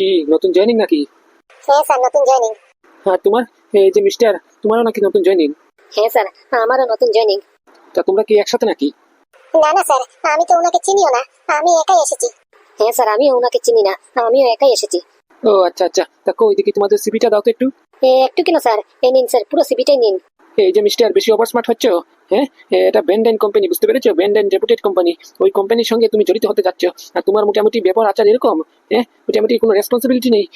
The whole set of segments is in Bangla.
কি নতুন জয়েনিং নাকি? হ্যাঁ স্যার নতুন জয়েনিং হ্যাঁ তোমার? এই যে মিস্টার তোমারও নাকি নতুন জয়েনিং হ্যাঁ স্যার আমারও নতুন জয়েনিং তা তোমরা কি একসাথে নাকি? না না স্যার আমি তো ওনাকে চিনিও না আমি একাই এসেছি। হ্যাঁ স্যার আমিও ওনাকে চিনি না আমিও একাই এসেছি। ও আচ্ছা আচ্ছা তা কো ওইদিকে তোমাদের সিবিটা দাও তো একটু। একটু কেন স্যার? এই নিন স্যার পুরো সিবিটাই নিন। এই যে মিস্টার বেশি ওভার স্মার্ট হচ্ছ? হ্যাঁ? এটা কোম্পানি বুঝতে পেরেছ? ব্যান্ডেন রেপুটেড কোম্পানি ওই কোম্পানির সঙ্গে তুমি জড়িত হতে যাচ্ছ। আর তোমার মোটামুটি ব্যবহার আচার এরকম হ্যাঁ? মোটামুটি কোনো রেসপন্সিবিলিটি নেই।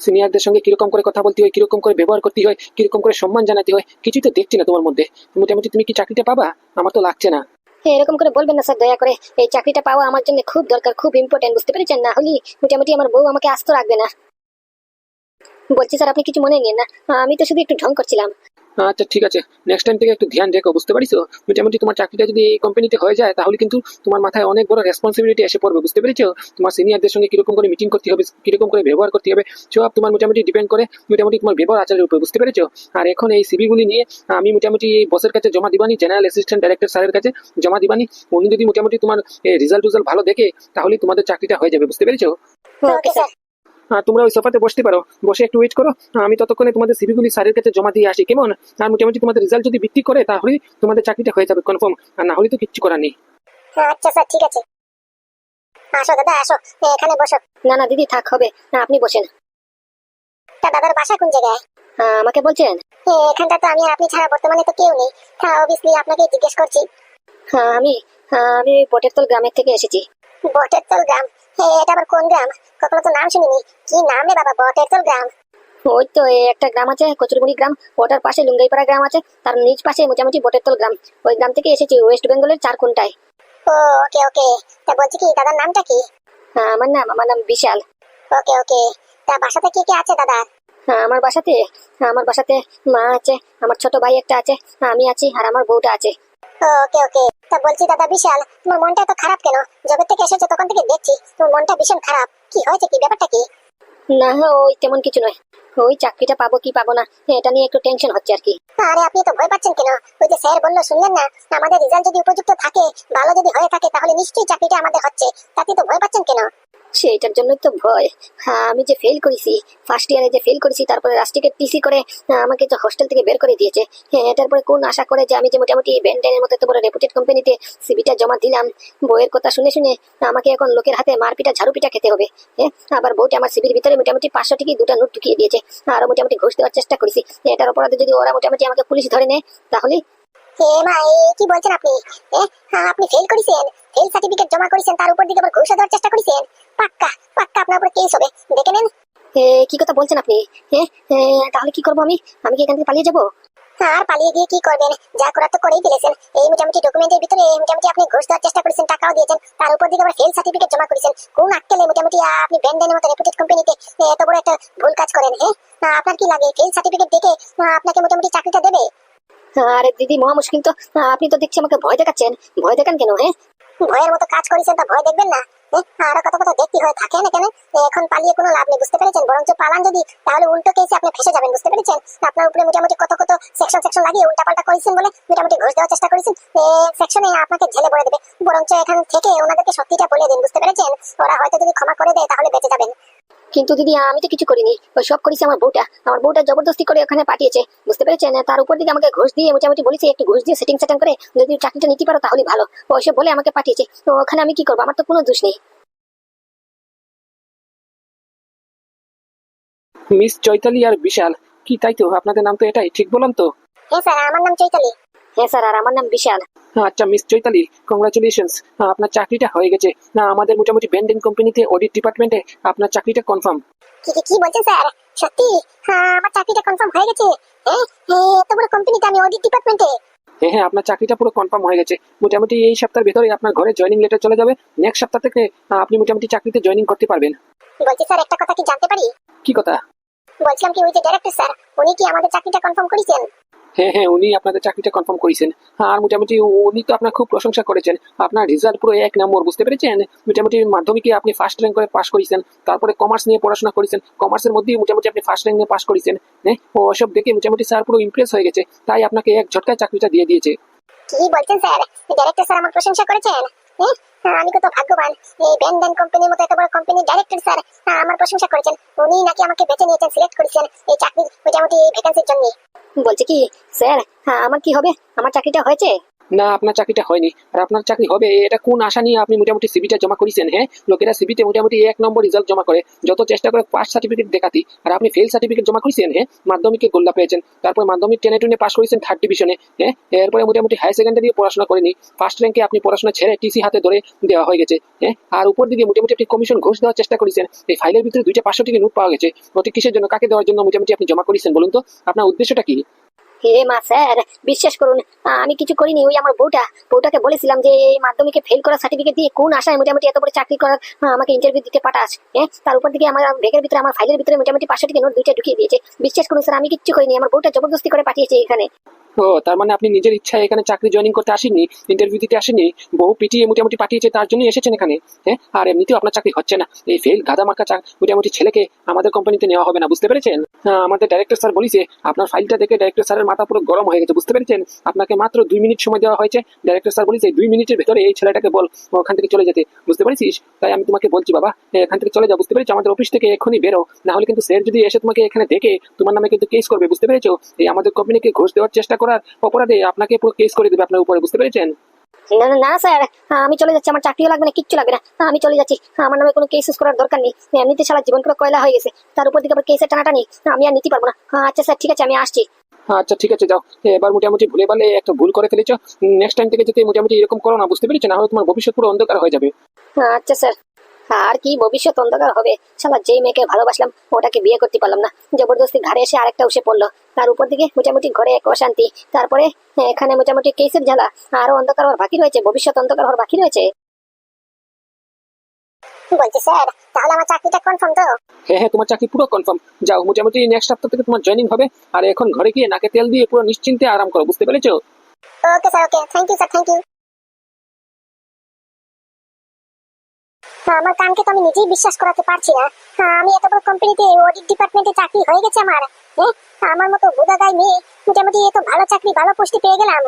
সিনিয়রদের সঙ্গে করে কথা বলতে হয় করে ব্যবহার করতে হয় করে সম্মান জানাতে হয়, কিছুই তো দেখছি না তোমার মধ্যে। মোটামুটি তুমি কি চাকরিটা পাবা? আমার তো লাগছে না। এরকম করে বলবেন না স্যার, দয়া করে। এই চাকরিটা পাওয়া আমার জন্য খুব দরকার, খুব ইম্পর্টেন্ট বুঝতে পেরেছেন? না হলে মোটামুটি আমার বউ আমাকে আস্ত রাখবে না। বলছি স্যার, আপনি কিছু মনে নিন না। আমি তো শুধু একটু ঢং করছিলাম। আচ্ছা ঠিক আছে। নেক্সট টাইম থেকে একটু ধ্যান রেখো, বুঝতে পারিছো মোটামুটি তোমার চাকরিটা যদি এই কোম্পানিতে হয়ে যায়, তাহলে কিন্তু তোমার মাথায় অনেক বড় রেসপন্সিবিলিটি এসে পড়বে, বুঝতে পেরেছ? তোমার সিনিয়রদের সঙ্গে কীরকম করে মিটিং করতে হবে, কীরকম করে ব্যবহার করতে হবে, সব তোমার মোটামুটি ডিপেন্ড করে, মোটামুটি তোমার ব্যবহার আচারের উপর, বুঝতে পেরেছ? আর এখন এই সিভিগুলি নিয়ে আমি মোটামুটি এই বসের কাছে জমা দিবানি জেনারেল অ্যাসিস্ট্যান্ট ডাইরেক্টর স্যারের কাছে জমা দিবানি। উনি যদি মোটামুটি তোমার রেজাল্ট টুজাল্ট ভালো দেখে, তাহলে তোমাদের চাকরিটা হয়ে যাবে, বুঝতে পেরেছ? তোমরা ওই সোফাতে বসতে পারো। বসে একটু ওয়েট করো। আমি ততক্ষণে তোমাদের সিভিগুলি স্যারের কাছে জমা দিয়ে আসি। কেমন? আর মোটামুটি তোমাদের রেজাল্ট যদি ভিত্তি করে তাহলে তোমাদের চাকরিটা হয়ে যাবে কনফার্ম আর না হলে তো কিচ্ছু করার নেই। আচ্ছা স্যার ঠিক আছে। আসো দাদা আসো। এখানে বসো। না না দিদি থাক হবে। না আপনি বসেন। তা দাদার বাসা কোন জায়গায়? আমাকে বলছেন? এখানটা তো আমি আর আপনি ছাড়া বর্তমানে তো কেউ নেই। হ্যাঁ অবভিয়াসলি আপনাকে জিজ্ঞেস করছি। হ্যাঁ আমি হ্যাঁ, আমি বটেরতল গ্রামের থেকে এসেছি। বটেরতল গ্রাম। এ, এটা আবার কোন গ্রাম? কখনো তো নাম শুনিনি। কি নাম রে বাবা বটেরতল গ্রাম? ওই তো একটা গ্রাম আছে কচুরমুড়ি গ্রাম। ওটার পাশে লুঙ্গাইপাড়া গ্রাম আছে তার নিচ পাশে মোটামুটি বটেরতল গ্রাম। ওই গ্রাম থেকে এসেছি ওয়েস্ট বেঙ্গলের চার কোনটায় ও ওকে ওকে। তা বলছি কি দাদার নামটা কি? আমার নাম আমার নাম বিশাল। ওকে ওকে। তা বাসাতে কে কে আছে দাদা? আমার বাসাতে আমার বাসাতে মা আছে আমার ছোট ভাই একটা আছে আমি আছি আর আমার বউটা আছে। ওকে ওকে। তা বলছি দাদা বিশাল তোমার মনটা এত খারাপ কেন? যবে থেকে এসেছ তখন থেকে দেখছি তোমার মনটা ভীষণ খারাপ। কি হয়েছে কি? ব্যাপারটা কি? না ওই তেমন কিছু নয়। ওই চাকরিটা পাবো কি পাবো না এটা নিয়ে একটু টেনশন হচ্ছে আর কি। আরে আপনি তো ভয় পাচ্ছেন কেন? ওই যে স্যার বলল শুনলেন না? আমাদের রেজাল্ট যদি উপযুক্ত থাকে ভালো যদি হয়ে থাকে তাহলে নিশ্চয়ই চাকরিটা আমাদের হচ্ছে। তাতে তো পাচ্ছেন জন্য তো ভয়। হ্যাঁ আমি যে ফেল করেছি ফার্স্ট ইয়ারে যে ফেল করেছি, তারপরে রাষ্ট্রকে টিসি করে আমাকে তো হোস্টেল থেকে বের করে দিয়েছে। হ্যাঁ এটার পরে কোন আশা করে যে আমি যে মোটামুটি ব্যান্ডেনের মতো এত বড় রেপুটেড কোম্পানিতে সিবিটা জমা দিলাম? বইয়ের কথা শুনে শুনে, আমাকে এখন লোকের হাতে মারপিটা, ঝাড়ুপিটা খেতে হবে। হ্যাঁ আবার বউটা আমার সিবির ভিতরে মোটামুটি পাঁচশো টিকি দুটা নোট ঢুকিয়ে দিয়েছে। আরও মোটামুটি ঘুষ দেওয়ার চেষ্টা করেছি। এটার অপরাধে যদি ওরা মোটামুটি আমাকে পুলিশ ধরে নেয়, তাহলে এ মা কি বলছেন আপনি? হ্যাঁ আপনি ফেল করেছেন। ফেল সার্টিফিকেট জমা করেছেন তার উপর দিকে আবার ঘুষ দেওয়ার চেষ্টা করেছেন। পাক্কা পাক্কা আপনার উপর কেস হবে। দেখে নেন। কি কথা বলছেন আপনি? তাহলে কি করব আমি? আমি কি এখান থেকে পালিয়ে যাব? আর পালিয়ে গিয়ে কি করবেন? যা করার তো করেই ফেলেছেন। এই মোটামুটি ডকুমেন্টের ভিতরে মোটামুটি আপনি ঘুষ দেওয়ার চেষ্টা করেছেন টাকাও দিয়েছেন। তার উপর দিকে আবার ফেল সার্টিফিকেট জমা করেছেন। কোন আক্কেলে মোটামুটি আপনি ব্যান্ডেনের মতো রেপুটেড কোম্পানিতে এত বড় একটা ভুল কাজ করেন হ্যাঁ? আপনার কি লাগে? ফেল সার্টিফিকেট দেখে আপনাকে মোটামুটি চাকরিটা দেবে? আরে দিদি মহা মুশকিল তো আপনি তো দেখছি আমাকে ভয় দেখাচ্ছেন। ভয় দেখান কেন হ্যাঁ? ভয়ের মতো কাজ করেছেন তা ভয় দেখবেন না হ্যাঁ, আরও কত কত দেখতে হয়ে থাকে না কেন? এখন পালিয়ে কোনো লাভ নেই বুঝতে পেরেছেন? বরঞ্চ পালান যদি তাহলে উল্টো কেসে আপনি ফেসে যাবেন বুঝতে পেরেছেন? আপনার উপরে মোটামুটি কত কত সেকশন সেকশন লাগিয়ে উল্টা পাল্টা করেছেন বলে মোটামুটি ঘুষ দেওয়ার চেষ্টা করেছেন? সেকশনে আপনাকে ঝেলে পড়ে দেবে। বরঞ্চ এখান থেকে ওনাদেরকে সত্যিটা বলে দিন বুঝতে পেরেছেন? ওরা হয়তো যদি ক্ষমা করে দেয় তাহলে বেঁচে যাবেন। কিন্তু দিদি আমি তো কিছু করিনি। ওই সব করেছে আমার বউটা। আমার বউটা জবরদস্তি করে ওখানে পাঠিয়েছে। বুঝতে পেরেছেন? তার উপর দিকে আমাকে ঘুষ দিয়ে মোটামুটি বলেছে একটু ঘুষ দিয়ে সেটিং সেটিং করে যদি চাকরিটা নিতে পারো তাহলে ভালো। ওইসব বলে আমাকে পাঠিয়েছে। তো ওখানে আমি কি করব? আমার তো কোনো দোষ নেই। মিস চৈতালি আর বিশাল কি তাই তো? আপনাদের নাম তো এটাই ঠিক বললাম তো? হ্যাঁ স্যার আমার নাম চৈতালি। হ্যাঁ স্যার আর আমার নাম বিশাল। আচ্ছা মিস চৈতালি কংগ্রাচুলেশনস আপনার চাকরিটা হয়ে গেছে। না আমাদের মোটামুটি ব্যান্ডেন কোম্পানিতে অডিট ডিপার্টমেন্টে আপনার চাকরিটা কনফার্ম কি বলছেন স্যার? সত্যি? হ্যাঁ আমার চাকরিটা কনফার্ম হয়ে গেছে। এত বড় কোম্পানিতে আমি অডিট ডিপার্টমেন্টে হ্যাঁ হ্যাঁ আপনার চাকরিটা পুরো কনফার্ম হয়ে গেছে। মোটামুটি এই সপ্তাহের ভেতরে আপনার ঘরে জয়েনিং লেটার চলে যাবে। নেক্সট সপ্তাহ থেকে আপনি মোটামুটি চাকরিতে জয়েনিং করতে পারবেন। বলছি স্যার একটা কথা কি জানতে পারি? কি কথা? বলছিলাম কি ওই যে ডাইরেক্টর স্যার উনি কি আমাদের চাকরিটা কনফার্ম করেছেন? হ্যাঁ হ্যাঁ উনি আপনাদের চাকরিটা কনফার্ম করেছেন। আর মোটামুটি উনি তো আপনার খুব প্রশংসা করেছেন। আপনার রেজাল্ট পুরো এক নম্বর বুঝতে পেরেছেন? মোটামুটি মাধ্যমিকে আপনি ফার্স্ট র্যাঙ্ক করে পাশ করেছেন, তারপরে কমার্স নিয়ে পড়াশোনা করেছেন কমার্সের মধ্যেই মোটামুটি আপনি ফার্স্ট র্যাঙ্ক নিয়ে পাশ করেছেন হ্যাঁ? ওসব সব দেখে মোটামুটি স্যার পুরো ইমপ্রেস হয়ে গেছে, তাই আপনাকে এক ঝটকায় চাকরিটা দিয়ে দিয়েছে। কি বলছেন স্যার ডাইরেক্টর স্যার আমার প্রশংসা করেছেন? আমি কত ভাগ্যবান। এই ব্যান্ডন কোম্পানির মতো এত বড় কোম্পানির ডাইরেক্টর স্যার আমার প্রশংসা করেছেন। উনি নাকি আমাকে বেছে নিয়েছেন সিলেক্ট করেছেন এই চাকরি মোটামুটি এই ভ্যাকান্সির জন্য। বলছে কি স্যার আমার কি হবে? আমার চাকরিটা হয়েছে? না, আপনার চাকরিটা হয়নি। আর আপনার চাকরি হবে, এটা কোন আশা নিয়ে আপনি মোটামুটি সিবিটা জমা করেছেন হ্যাঁ? লোকেরা সিবিতে মোটামুটি এক নম্বর রেজাল্ট জমা করে। যত চেষ্টা করে পাস সার্টিফিকেট দেখাতি, আর আপনি ফেল সার্টিফিকেট জমা করেছেন হ্যাঁ? মাধ্যমিকে গোল্লা পেয়েছেন, তারপর মাধ্যমিক টেনে টুনে পাস করেছেন থার্ড ডিভিশনে হ্যাঁ? এরপরে মোটামুটি হায়ার সেকেন্ডারি পড়াশোনা করেনি। ফার্স্ট র্যাঙ্কে আপনি পড়াশোনা ছেড়ে টিসি হাতে ধরে দেওয়া হয়ে গেছে হ্যাঁ? আর উপর দিকে মোটামুটি আপনি কমিশন ঘোষ দেওয়ার চেষ্টা করেছেন। এই ফাইলের ভিতরে দুইটা পাঁচশো টিকে নোট পাওয়া গেছে। ওটি কিসের জন্য, কাকে দেওয়ার জন্য মোটামুটি আপনি জমা করেছেন, বলুন তো? আপনার উদ্দেশ্যটা কি? হে মা স্যার? বিশ্বাস করুন আমি কিছু করিনি। ওই আমার বউটা, বউটাকে বলেছিলাম যে, এই মাধ্যমিকে ফেল করার সার্টিফিকেট দিয়ে কোন আশায় মোটামুটি এত বড় চাকরি করার আমাকে ইন্টারভিউ দিতে পাঠাস হ্যাঁ তার উপর দিকে আমার ব্যাগের ভিতরে, আমার ফাইলের ভিতরে মোটামুটি পাঁচশো থেকে নোট দুইটা ঢুকিয়ে দিয়েছে। বিশ্বাস করুন, স্যার, আমি কিচ্ছু করিনি। আমার বউটা জবরদস্তি করে পাঠিয়েছে এখানে। ও তার মানে আপনি নিজের ইচ্ছায় এখানে চাকরি জয়েনিং করতে আসেননি ইন্টারভিউ দিতে আসেননি বহু পিটিয়ে মোটামুটি পাঠিয়েছে তার জন্যই এসেছেন এখানে হ্যাঁ? আর এমনিতেও আপনার চাকরি হচ্ছে না। এই ফেল গাদা মার্কা চা মোটামুটি ছেলেকে আমাদের কোম্পানিতে নেওয়া হবে না বুঝতে পেরেছেন? হ্যাঁ, আমাদের ডাইরেক্টর স্যার বলিছে আপনার ফাইলটা দেখে ডাইরেক্টর স্যারের মাথা পুরো গরম হয়ে গেছে বুঝতে পেরেছেন? আপনাকে মাত্র দুই মিনিট সময় দেওয়া হয়েছে ডাইরেক্টর স্যার বলিছে দুই মিনিটের ভেতরে এই ছেলেটাকে বল ওখান থেকে চলে যেতে। বুঝতে পেরেছিস? তাই আমি তোমাকে বলছি বাবা এখান থেকে চলে যাও বুঝতে পেরেছ? আমাদের অফিস থেকে এখনই বেরো না হলে কিন্তু স্যার যদি এসে তোমাকে এখানে দেখে তোমার নামে কিন্তু কেস করবে বুঝতে পেরেছ? এই আমাদের কোম্পানিকে ঘোষ দেওয়ার চেষ্টা করার অপরাধে আপনাকে পুরো কেস করে দেবে আপনার উপরে বুঝতে পেরেছেন? না স্যার আমি চলে যাচ্ছি আমার চাকরিও লাগবে না কিচ্ছু লাগবে না আমি চলে যাচ্ছি আমার নামে কোনো কেস করার দরকার নেই এমনিতে সারা জীবন পুরো কয়লা হয়ে গেছে তার উপর দিকে আবার কেসের টানাটানি আমি আর নিতে পারব না। আচ্ছা স্যার ঠিক আছে আমি আসছি। আচ্ছা ঠিক আছে যাও। এবার মোটামুটি ভুলে পারলে একটা ভুল করে ফেলেছো নেক্সট টাইম থেকে যদি মোটামুটি এরকম করো না বুঝতে পেরেছ? না হলে তোমার ভবিষ্যৎ পুরো অন্ধকার হয়ে যাবে। আচ্ছা স্যার। আর কি ভবিষ্যৎ অন্ধকার হবে। শালা যেই মেয়েকে ভালোবাসলাম ওটাকে বিয়ে করতে পারলাম না। জবরদস্তি ঘাড়ে এসে আরেকটা উসে পড়ল। তার উপর দিকে মোটামুটি ঘরে এক অশান্তি। তারপরে এখানে মোটামুটি কেসের জ্বালা আরও অন্ধকার হওয়ার বাকি রয়েছে ভবিষ্যৎ অন্ধকার হওয়ার বাকি রয়েছে। বলছি স্যার তাহলে আমার চাকরিটা কনফার্ম তো? হ্যাঁ হ্যাঁ তোমার চাকরি পুরো কনফার্ম যাও মোটামুটি নেক্সট সপ্তাহ থেকে তোমার জয়েনিং হবে। আর এখন ঘরে গিয়ে নাকে তেল দিয়ে পুরো নিশ্চিন্তে আরাম করো বুঝতে পেরেছ? Okay sir okay thank you sir thank you আমার কানকে তো আমি নিজেই বিশ্বাস করাতে পারছি না। হ্যাঁ, আমি এত বড় কোম্পানিতে অডিট ডিপার্টমেন্টে চাকরি হয়ে গেছে আমার। হ্যাঁ আমার মতো বুধা গাই মেয়ে মোটামুটি এত ভালো চাকরি ভালো পোস্টে পেয়ে গেলাম।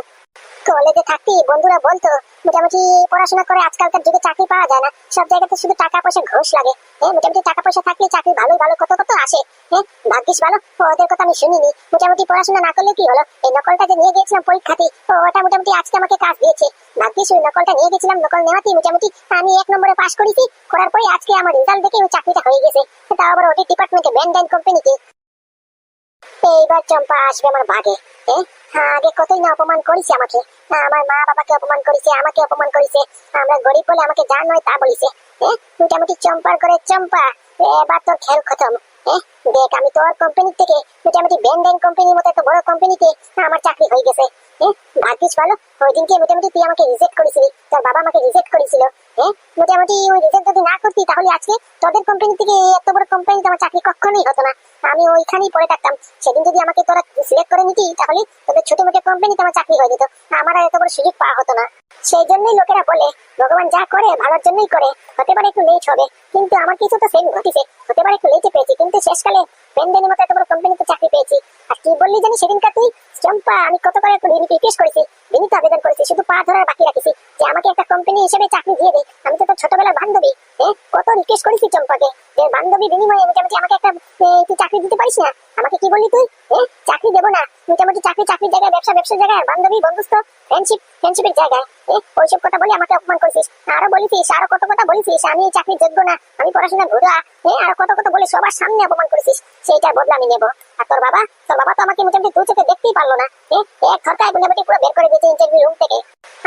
কলেজে থাকতে, বন্ধুরা বলতো, মোটামুটি পড়াশোনা করে আজকালকার যুগে চাকরি পাওয়া যায় না, সব জায়গাতে শুধু টাকা পয়সা ঘুষ লাগে। হ্যাঁ মোটামুটি টাকা পয়সা থাকলে চাকরি ভালো ভালো কত কত আসে। হ্যাঁ ভাগ্যিস ভালো, ওদের কথা আমি শুনিনি। মোটামুটি পড়াশোনা না করলে কি হলো? এই নকলটা যে নিয়ে গিয়েছিলাম পরীক্ষাতে ওটা মোটামুটি আজকে আমাকে কাজ দিয়েছে। ভাগ্যিস ওই নকলটা নিয়ে গেছিলাম নকল নেওয়াতেই মোটামুটি আমি এক নম্বরে পাশ করেছি, করার পরে আজকে আমার রেজাল্ট দেখে ওই চাকরিটা হয়ে গেছে। তাও আবার ওটি ডিপার্টমেন্টে ব্যান্ড কোম্পানিতে এইবার চম্পা আসবে আমার ভাগে আগে কতই না অপমান করেছে আমাকে। আমার মা বাবাকে অপমান করেছে, আমাকে অপমান করেছে। আমরা গরিব বলে আমাকে যা নয় তা বলেছে। মোটামুটি চম্পার করে চম্পা। এবার তোর খেল খতম। দেখ, আমি তোর কোম্পানি থেকে, মোটামুটি কোম্পানির মতো এত বড় কোম্পানিতে আমার চাকরি হয়ে গেছে। ভাগ্যিস ভালো ওই দিনকে মোটামুটি তুই আমাকে রিজেক্ট করেছিলি। তোর বাবা আমাকে রিজেক্ট করেছিল। মোটামুটি ওই রিজেক্ট যদি না করতি, তাহলে আজকে তোদের কোম্পানি থেকে এত বড় কোম্পানিতে আমার চাকরি কখনোই হতো না। আমি ওইখানেই পড়ে থাকতাম। সেদিন যদি আমাকে তোরা সিলেক্ট করে নিতি, তাহলে তোদের ছোট মোটো কোম্পানিতে আমার চাকরি হয়ে যেত। আমার এত বড় সুযোগ পাওয়া হতো না। সেই জন্যই লোকেরা বলে, ভগবান যা করে, ভালোর জন্যই করে। হতে পারে একটু লেট হবে, কিন্তু আমার কিছু তো সেম ঘটিছে। হতে পারে একটু লেটে পেয়েছি, কিন্তু শেষকালে বেনবেনের মতো এত বড় কোম্পানিতে চাকরি পেয়েছি। আর কি বললি জানি সেদিনকার তুই? চম্পা, আমি কত করে একটু রিকোয়েস্ট করেছি। বিনীত আবেদন করেছি, শুধু পা ধরার বাকি রাখিছি। যে আমাকে একটা কোম্পানি হিসেবে চাকরি দিয়ে দে, আমি তো তোর ছোটবেলার বান্ধবী। হ্যাঁ? কত রিকোয়েস্ট করেছি চম্পাকে। বান্ধবী বিনিময়ে মোটামুটি আমাকে একটা তুই চাকরি দিতে পারিস না? আমাকে কি বললি তুই? চাকরি দেবো না। মোটামুটি চাকরি, চাকরির জায়গায়, ব্যবসা, ব্যবসার জায়গায়, বান্ধবী বন্ধুত্ব ফ্রেন্ডশিপ ফ্রেন্ডশিপের জায়গায় ওইসব কথা বলে আমাকে অপমান করেছিস। আরও বলেছিস আরও কত কথা বলেছিস আমি এই চাকরির যোগ্য না, আমি পড়াশোনা ঘুরা আরও কত কথা বলে সবার সামনে অপমান করেছিস, সেইটার বদলা আমি নেব। আর তোর বাবা তোর বাবা তো আমাকে মোটামুটি দু চোখে দেখতেই পারল না এক ঘরটায় মোটামুটি পুরো বের করে দিয়েছে ইন্টারভিউ রুম থেকে।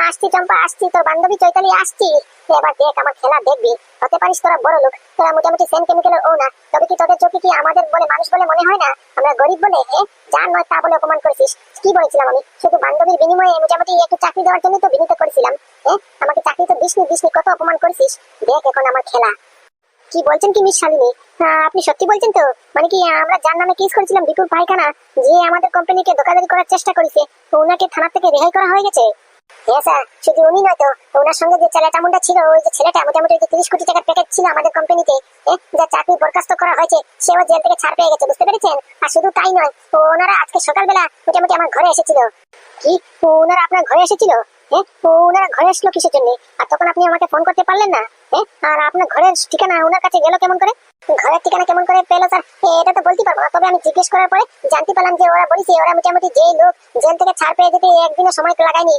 আসছি চম্পা, আসছি। তোর বান্ধবী চৈতালি, আসছি। এবার দেখ আমার খেলা দেখবি। হতে পারিস তোরা বড় লোক। তোরা মোটামুটি সেম কেমিক্যালের ও না। তবে কি তোদের চোখে কি আমাদের বলে মানুষ বলে মনে হয় না? আমরা গরিব বলে হ্যাঁ? যা নয় তা বলে অপমান করেছিস। কি বলেছিলাম আমি? শুধু বান্ধবীর বিনিময়ে মোটামুটি একটু চাকরি দেওয়ার জন্য তো বিনীত করেছিলাম হ্যাঁ? আমাকে চাকরি তো দিসনি দিসনি, কত অপমান করেছিস? দেখ এখন আমার খেলা। কি বলছেন কি মিস শালিনী? আপনি সত্যি বলছেন তো? মানে কি, আমরা যার নামে কেস করেছিলাম বিপুল পায়খানা, যে আমাদের কোম্পানিকে দোকানদারি করার চেষ্টা করেছে, ওনাকে থানা থেকে রেহাই করা হয়ে গেছে? হ্যাঁ শুধু তাই নয় ওনারা আজকে মোটামুটি আমার ঘরে এসেছিল। আপনার ঘরে এসেছিল? হ্যাঁ ওনারা ঘরে আসলো কিসের জন্য? আর তখন আপনি আমাকে ফোন করতে পারলেন না? হ্যাঁ আর আপনার ঘরের ঠিকানা, ওনার কাছে গেল কেমন করে? ঘরের ঠিকানা কেমন করে পেল স্যার? এটা তো বলতে পারব তবে আমি জিজ্ঞেস করার পরে জানতে পারলাম যে ওরা বলেছে, ওরা মোটামুটি যে লোক জেল থেকে ছাড় পেয়ে যেতে একদিনও সময় লাগায়নি।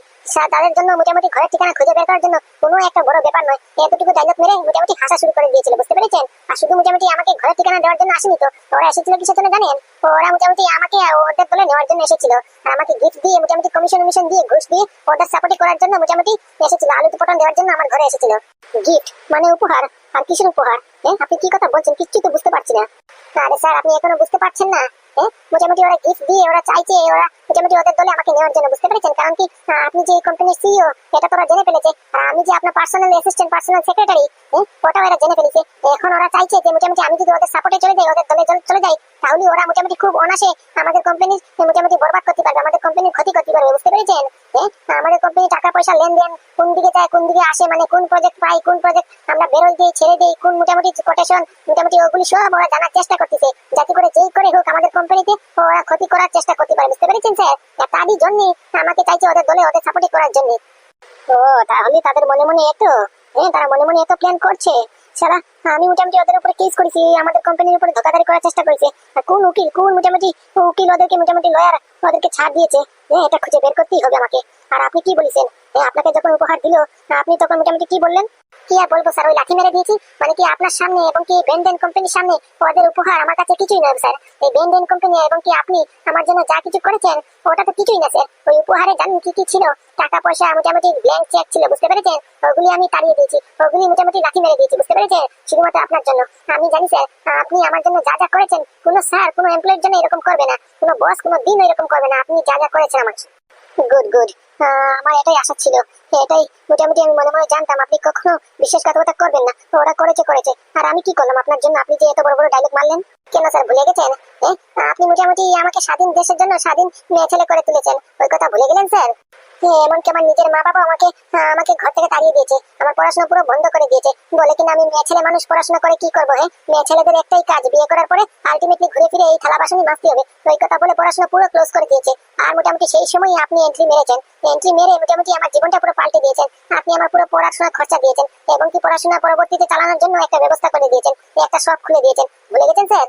তাদের জন্য মোটামুটি ঘরের ঠিকানা খুঁজে বের করার জন্য কোনো একটা বড় ব্যাপার নয়। এতটুকু ডায়লগ মেরে মোটামুটি হাসা শুরু করে দিয়েছিল, বুঝতে পেরেছেন? আর শুধু মোটামুটি আমাকে ঘরের ঠিকানা দেওয়ার জন্য আসেনি তো? ওরা এসেছিল কিসের জন্য জানেন? ওরা মোটামুটি আমাকে ওদের বলে নেওয়ার জন্য এসেছিল। আর আমাকে গিফট দিয়ে মোটামুটি কমিশন মিশন দিয়ে ঘুষ দিয়ে ওদের সাপোর্ট করার জন্য মোটামুটি এসেছিল। আলু পটন দেওয়ার জন্য আমার ঘরে এসেছিল। গিফট মানে উপহার? আর কিসের উপহার হ্যাঁ? আপনি কি কথা বলছেন? কিচ্ছু তো বুঝতে পারছি না। আরে স্যার, আপনি এখনও বুঝতে পারছেন না হ্যাঁ? মোটামুটি ওরা গিফট দিয়ে ওরা চাইছে, ওরা মোটামুটি ওদের দলে আমাকে নেওয়ার জন্য, বুঝতে পেরেছেন? কারণ কি আপনি যে কোম্পানির সিইও এটা তো ওরা জেনে ফেলেছে। আর আমি যে আপনার পার্সোনাল অ্যাসিস্ট্যান্ট পার্সোনাল সেক্রেটারি ওটাও এরা জেনে ফেলেছে। এখন ওরা চাইছে যে মোটামুটি আমি যদি ওদের সাপোর্টে চলে যাই, ওদের দলে চলে যাই তাহলে ওরা মোটামুটি খুব অনাসে আমাদের কোম্পানির মোটামুটি বরবাদ করতে পারবে, আমাদের কোম্পানির ক্ষতি করতে পারবে, বুঝতে পেরেছেন? আমাদের কোম্পানি টাকা পয়সা লেনদেন কোন দিকে যায়, কোন দিকে আসে মানে কোন প্রজেক্ট পাই, কোন প্রজেক্ট আমরা বেরোই দিই, ছেড়ে দিই, কোন মোটামুটি কোটেশন মোটামুটি ওগুলি সব ওরা জানার চেষ্টা করতেছে, যাতে করে যেই করে হোক আমাদের কোম্পানিতে ওরা ক্ষতি করার চেষ্টা করতে পারে, বুঝতে পেরেছেন স্যার? তারই জন্য আমাকে চাইছে ওদের দলে ওদের সাপোর্ট করার জন্য। ও, তাহলে তাদের মনে মনে এত? হ্যাঁ তারা মনে মনে এত প্ল্যান করছে? সারা আমি মোটামুটি ওদের উপরে কেস করেছি, আমাদের কোম্পানির উপরে ধোকাধারি করার চেষ্টা করেছে। আর কোন উকিল, কোন মোটামুটি উকিল ওদেরকে মোটামুটি লয়ার ওদেরকে ছাড় দিয়েছে হ্যাঁ এটা খুঁজে বের করতেই হবে আমাকে। আর আপনি কি বলেছেন? হ্যাঁ আপনাকে যখন উপহার দিল, আপনি তখন মোটামুটি কি বললেন? কি আর বলব স্যার, ওই লাঠি মেরে দিয়েছি। মানে কি আপনার সামনে এবং কি কোম্পানির সামনে ওদের উপহার আমার কাছে কিছুই নয় স্যার। এই কোম্পানি এবং কি আপনি আমার জন্য যা কিছু করেছেন, ওটা তো কিছুই না স্যার। ওই উপহারে জানেন কি কি ছিল? টাকা পয়সা, মোটামুটি চেক ছিল, বুঝতে পেরেছেন? ওগুলি আমি তাড়িয়ে দিয়েছি। ওগুলি মোটামুটি লাঠি মেরে দিয়েছি, বুঝতে পেরেছেন? শুধুমাত্র আপনার জন্য। আমি জানি স্যার, আপনি আমার জন্য যা যা করেছেন, কোনো স্যার, কোনো এমপ্লয়ের জন্য এরকম করবে না। কোনো বস কোনো দিন এরকম করবে না। আপনি যা যা করেছেন আমার গুড গুড আমার এটাই আশা ছিল। এটাই মোটামুটি আমি মনে মনে জানতাম। আপনি কখনো বিশ্বাসঘাতকতা করবেন না। ওরা করেছে করেছে। আর আমি কি করলাম? আপনার জন্য আপনি যে এত বড় বড় ডায়লগ মারলেন? কেন স্যার, ভুলে গেছেন? আপনি মোটামুটি আমাকে স্বাধীন দেশের জন্য স্বাধীন মেয়ে ছেলে করে তুলেছেন। ওই কথা ভুলে গেলেন, স্যার? এমনকি আমার নিজের মা বাবা আমাকে আমাকে ঘর থেকে তাড়িয়ে দিয়েছে। আমার পড়াশোনা পুরো বন্ধ করে দিয়েছে। বলে কিনা আমি মেয়ে ছেলে মানুষ পড়াশোনা করে কি করব হ্যাঁ মেয়ে ছেলেদের একটাই কাজ, বিয়ে করার পরে থালা বাসনই মাস্তি হবে। ওই বলে পড়াশোনা পুরো ক্লোজ করে দিয়েছে। আর মোটামুটি সেই সময় আপনি এন্ট্রি মেরেছেন। এন্ট্রি মেরে মোটামুটি আমার জীবনটা পুরো পাল্টে দিয়েছেন। আপনি আমার পুরো পড়াশোনা খরচা দিয়েছেন। এবং কি পড়াশোনা পরবর্তীতে চালানোর জন্য একটা ব্যবস্থা করে দিয়েছেন। একটা সব খুলে দিয়েছেন। ভুলে গেছেন, স্যার?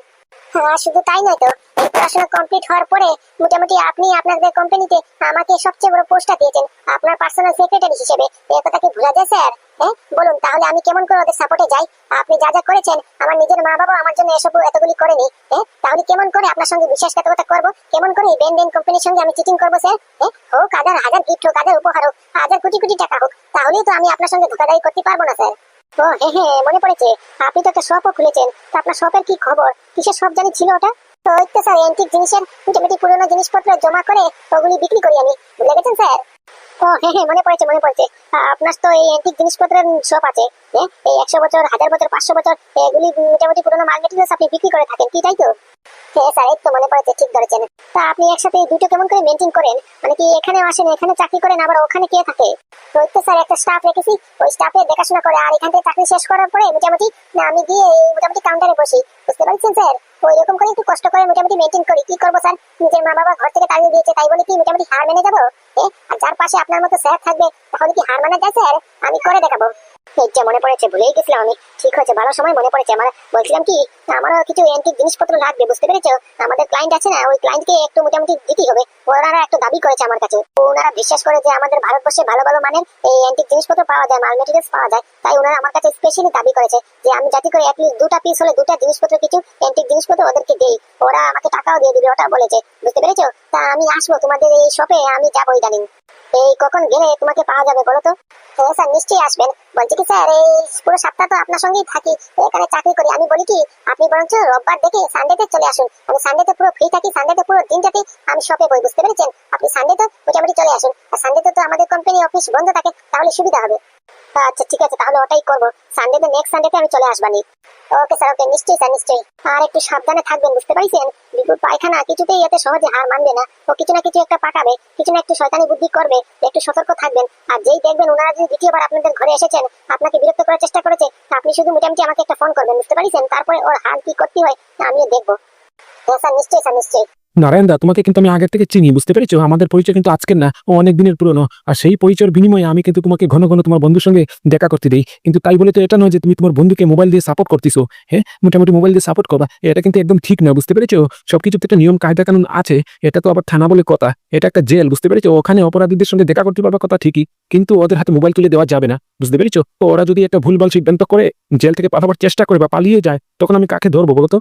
হ্যাঁ শুধু তাই নয় তো। এই পড়াশোনা কমপ্লিট হওয়ার পরে মোটামুটি আপনি আপনাদের কোম্পানিতে আমাকে সবচেয়ে বড় পোস্টটা দিয়েছেন, আপনার পার্সোনাল সেক্রেটারি হিসেবে। এই কথা কি ভুলা যায় স্যার হ্যাঁ বলুন, তাহলে আমি কেমন করে ওদের সাপোর্টে যাই? আপনি যা যা করেছেন, আমার নিজের মা বাবা আমার জন্য এসব এতগুলি করেনি হ্যাঁ? তাহলে কেমন করে আপনার সঙ্গে বিশ্বাসঘাতকতা করব? কেমন করে বেন বেন কোম্পানির সঙ্গে আমি চিটিং করব স্যার হ্যাঁ হোক হাজার হাজার গিফট হোক হাজার উপহার হোক হাজার কোটি কোটি টাকা হোক, তাহলেই তো আমি আপনার সঙ্গে ধোকাধারি করতে পারব না স্যার ও হ্যাঁ হ্যাঁ মনে পড়েছে। আপনি তো একটা শপও খুলেছেন। তো আপনার শপের কি খবর? কিসের শপ জানি ছিল ওটা? তো ওই তো স্যার অ্যান্টিক জিনিসের, মোটামুটি পুরোনো জিনিসপত্র জমা করে ওগুলি বিক্রি করি আমি। ভুলে গেছেন স্যার? চাকরি করেন, আবার ওখানে কে থাকে? দেখাশোনা করে, আর এখান থেকে চাকরি শেষ করার পরে মোটামুটি আমি গিয়ে মোটামুটি কাউন্টারে বসি। বুঝতে পারছেন, স্যার? ওই রকম করে একটু কষ্ট করে মোটামুটি মেনটেন করি। কি করব, স্যার? নিজের মা বাবা ঘর থেকে তাড়িয়ে দিয়েছে, তাই বলে কি মোটামুটি হার মেনে যাব? আর যার পাশে আপনার মতো স্যার থাকবে, তাহলে কি হার মানা যায় স্যার? আমি করে দেখাবো। এই যে মনে পড়েছে, ভুলেই গেছিলাম আমি। ঠিক হয়েছে, ভালো সময় মনে পড়েছে। আমার বলছিলাম কি আমারও কিছু অ্যান্টিক জিনিসপত্র লাগবে, বুঝতে পেরেছ? আমাদের ক্লায়েন্ট আছে না, ওই ক্লায়েন্টকে একটু মোটামুটি দিতেই হবে। ওনারা একটু দাবি করেছে আমার কাছে। ওনারা বিশ্বাস করে যে আমাদের ভারতবর্ষে ভালো ভালো মানের এই অ্যান্টিক জিনিসপত্র পাওয়া যায়, মাল মেটেরিয়ালস পাওয়া যায়। তাই ওনারা আমার কাছে স্পেশালি দাবি করেছে যে আমি যাতে করে অ্যাটলিস্ট দুটা পিস হলে দুটা জিনিসপত্র কিছু অ্যান্টিক জিনিসপত্র ওদেরকে দেই। ওরা আমাকে টাকাও দিয়ে দিবে ওটা বলেছে। বুঝতে পেরেছ? তা আমি আসব তোমাদের এই শপে আমি যাব ইদানিং। এই কখন গেলে তোমাকে পাওয়া যাবে বলো তো? হ্যাঁ স্যার, নিশ্চয়ই আসবেন। বলছি কি স্যার, এই পুরো সপ্তাহ তো আপনার সঙ্গেই থাকি। এখানে চাকরি করি। আমি বলি কি আপনি বরঞ্চ রোববার দেখে সানডেতে চলে আসুন। আমি সানডেতে পুরো ফ্রি থাকি সানডেতে পুরো দিনটাতে আমি শপে বই, বুঝতে পেরেছেন? আপনি সানডেতে মোটামুটি চলে আসুন। আর সানডেতে তো আমাদের কোম্পানি অফিস বন্ধ থাকে, তাহলে সুবিধা হবে। আচ্ছা ঠিক আছে, তাহলে ওটাই করব। সানডেতে নেক্সট সানডেতে আমি চলে আসবানি। ওকে স্যার ওকে নিশ্চয়ই স্যার নিশ্চয়ই। আর একটু সাবধানে থাকবেন, বুঝতে পারছেন? বিপুল পায়খানা কিছুতেই এতে সহজে হার মানবে না। ও কিছু না কিছু একটা পাকাবে কিছু না একটু শয়তানি বুদ্ধি করবে, একটু সতর্ক থাকবেন। আর যেই দেখবেন ওনারা যদি দ্বিতীয়বার আপনাদের ঘরে এসেছেন, আপনাকে বিরক্ত করার চেষ্টা করেছে আপনি শুধু মোটামুটি আমাকে একটা ফোন করবেন, বুঝতে পারছেন? তারপরে ওর হাল কি করতে হয় আমিও দেখব। হ্যাঁ স্যার নিশ্চয়ই স্যার নিশ্চয়ই। নারায়ণ দা তোমাকে কিন্তু আমি আগের থেকে চিনি, বুঝতে পেরেছ? আমাদের পরিচয় কিন্তু আজকের না, ও অনেক দিনের পুরনো। আর সেই পরিচয়ের বিনিময়ে আমি কিন্তু তোমাকে ঘন ঘন তোমার বন্ধুর সঙ্গে দেখা করতে দিই। কিন্তু তাই বলে তো এটা নয় যে তুমি তোমার বন্ধুকে মোবাইল দিয়ে সাপোর্ট করতেছো। হ্যাঁ? মোটামুটি মোবাইল দিয়ে সাপোর্ট করবা। এটা কিন্তু একদম ঠিক না, বুঝতে পেরেছ? সবকিছুতে একটা নিয়ম, কায়দা কানুন আছে। এটা তো আবার থানা বলে কথা। এটা একটা জেল, বুঝতে পেরেছ? ওখানে অপরাধীদের সঙ্গে দেখা করতে পারবে কথা ঠিকই। কিন্তু ওদের হাতে মোবাইল তুলে দেওয়া যাবে না, বুঝতে পেরেছ? তো ওরা যদি একটা ভুলভাল সিদ্ধান্ত করে, জেল থেকে পাঠাবার চেষ্টা করে বা পালিয়ে যায়, তখন আমি কাকে ধরবো বলতো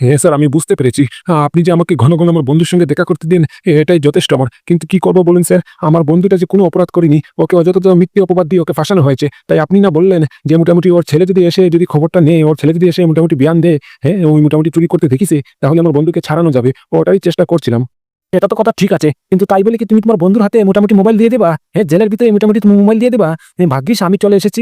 হ্যাঁ স্যার আমি বুঝতে পেরেছি। আপনি যে আমাকে ঘন ঘন আমার বন্ধুর সঙ্গে দেখা করতে দিন এটাই যথেষ্ট আমার। কিন্তু কি করব বলুন স্যার? আমার বন্ধুটা যে কোনো অপরাধ করিনি ওকে অযথা মিথ্যে অপবাদ দিয়ে ওকে ফাঁসানো হয়েছে। তাই আপনি না বললেন যে মোটামুটি ওর ছেলে যদি এসে যদি খবরটা নেই ওর ছেলে যদি এসে মোটামুটি বিয়ান দেয় হ্যাঁ ওই মোটামুটি চুরি করতে দেখিছে তাহলে আমার বন্ধুকে ছাড়ানো যাবে। ওটাই চেষ্টা করছিলাম। এটা তো কথা ঠিক আছে কিন্তু তাই বলে কি তুমি তোমার বন্ধুর হাতে মোটামুটি মোবাইল দিয়ে দেবা? হ্যাঁ জেলের ভিতরে মোটামুটি তুমি মোবাইল দিয়ে দেবা? হ্যাঁ, ভাগ্যিস আমি চলে এসেছি।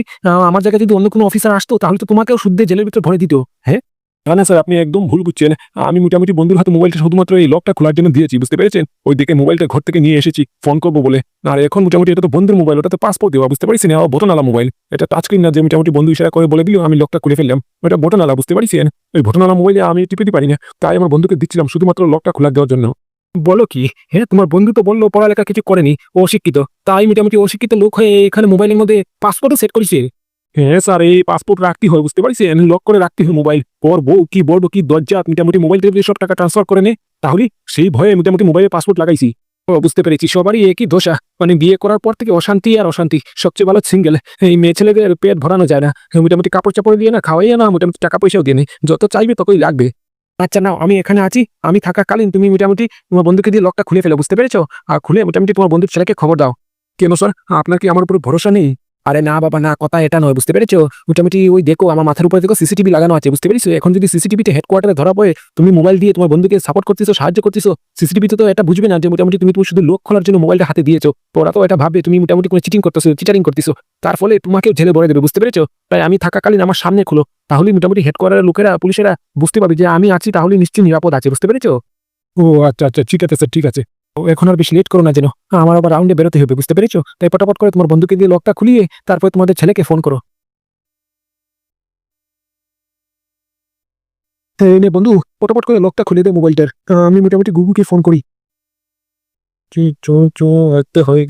আমার জায়গায় যদি অন্য কোনো অফিসার আসতো তাহলে তো তোমাকেও শুদ্ধে জেলের ভিতরে ভরে দিত। হ্যাঁ? না না স্যার, আপনি একদম ভুল বুঝছেন। আমি মোটামুটি বন্ধুর হাতে মোবাইলটা শুধুমাত্র এই লকটা খোলার জন্য দিয়েছি, বুঝতে পেরেছেন? ওই দিকে মোবাইলটা ঘর থেকে নিয়ে এসেছি ফোন করব বলে। আর এখন মোটামুটি এটা তো বন্ধুর মোবাইল ওটা তো পাসপোর্ট দেওয়া, বুঝতে পারছেন? আর বটনালা মোবাইল। এটা টাচ স্ক্রিন না যে মোটামুটি বন্ধু ইশারা করে বলে দিল, আমি লকটা খুলে ফেললাম। ওটা বটনালা, বুঝতে পারছেন? ওই বটনালা মোবাইলে আমি টিপে পারি না, তাই আমার বন্ধুকে দিচ্ছিলাম শুধুমাত্র লকটা খোলা দেওয়ার জন্য। বলো কি? হ্যাঁ তোমার বন্ধু তো বলল, পড়ালেখা কিছু করেনি, অশিক্ষিত। তাই মোটামুটি অশিক্ষিত লোক হয়ে এখানে মোবাইলের মধ্যে পাসপোর্টও সেট করেছে। হ্যাঁ স্যার, এই পাসপোর্ট রাখতে হয়, বুঝতে পারছেন? লক করে রাখতে হয় মোবাইল ওর বউ কি বলব কি দরজা, মোটামুটি মোবাইল থেকে সব টাকা ট্রান্সফার করে নে। তাহলে সেই ভয়ে মোটামুটি মোবাইলে পাসপোর্ট লাগাইছি। ও, বুঝতে পেরেছি, সবারই একই দোষা। মানে বিয়ে করার পর থেকে অশান্তি আর অশান্তি। সবচেয়ে ভালো সিঙ্গেল এই মেয়ে ছেলেদের পেট ভরানো যায় না। মোটামুটি কাপড় চাপড় দিয়ে না খাওয়াইয়া না, মোটামুটি টাকা পয়সাও দিয়ে নে। যত চাইবে ততই লাগবে। আচ্ছা নাও, আমি এখানে আছি। আমি থাকাকালীন তুমি মোটামুটি তোমার বন্ধুকে দিয়ে লকটা খুলে ফেলো, বুঝতে পেরেছ? আর খুলে মোটামুটি তোমার বন্ধুর ছেলেকে খবর দাও। কেন, স্যার? আপনার কি আমার উপর ভরসা নেই? আরে না বাবা, না, কথা এটা নয়, বুঝতে পেরেছ? মোটামুটি ওই দেখো, আমার মাথার উপরে দেখো সিসিটিভি লাগানো আছে, বুঝতে পেরেছ? এখন যদি সিসিটিভিতে হেডকোয়ার্টারে ধরা পড়ে, তুমি মোবাইল দিয়ে তোমার বন্ধুকে সাপোর্ট করতেছো, সাহায্য করতেছো সিসিটিভিতে তো এটা বুঝবে না যে মোটামুটি তুমি তুমি শুধু লোক খোলার জন্য মোবাইলটা হাতে দিয়েছ। তো ওরা তো এটা ভাবে তুমি মোটামুটি কোনো চিটিং করতেছো চিটারিং করতেছো। তার ফলে তোমাকেও জেলে ভরে দেবে, বুঝতে পেরেছ? তাই আমি থাকাকালীন আমার সামনে খুলো তাহলে মোটামুটি হেডকোয়ার্টারের লোকেরা, পুলিশেরা বুঝতে পারবে যে আমি আছি তাহলে নিশ্চয়ই নিরাপদ আছে, বুঝতে পেরেছ? ও আচ্ছা আচ্ছা ঠিক আছে স্যার ঠিক আছে। এখন আর বেশি লেট করো না যেন। আমার আবার রাউন্ডে বেরোতে হবে, বুঝতে পেরেছ? তাই পটাপট করে তোমার বন্ধুকে দিয়ে লকটা খুলিয়ে তারপরে তোমাদের ছেলেকে ফোন করো। নে বন্ধু, পটাপট করে লকটা খুলে দে মোবাইলটার। আমি মোটামুটি গুগুকে ফোন করি। হয়ে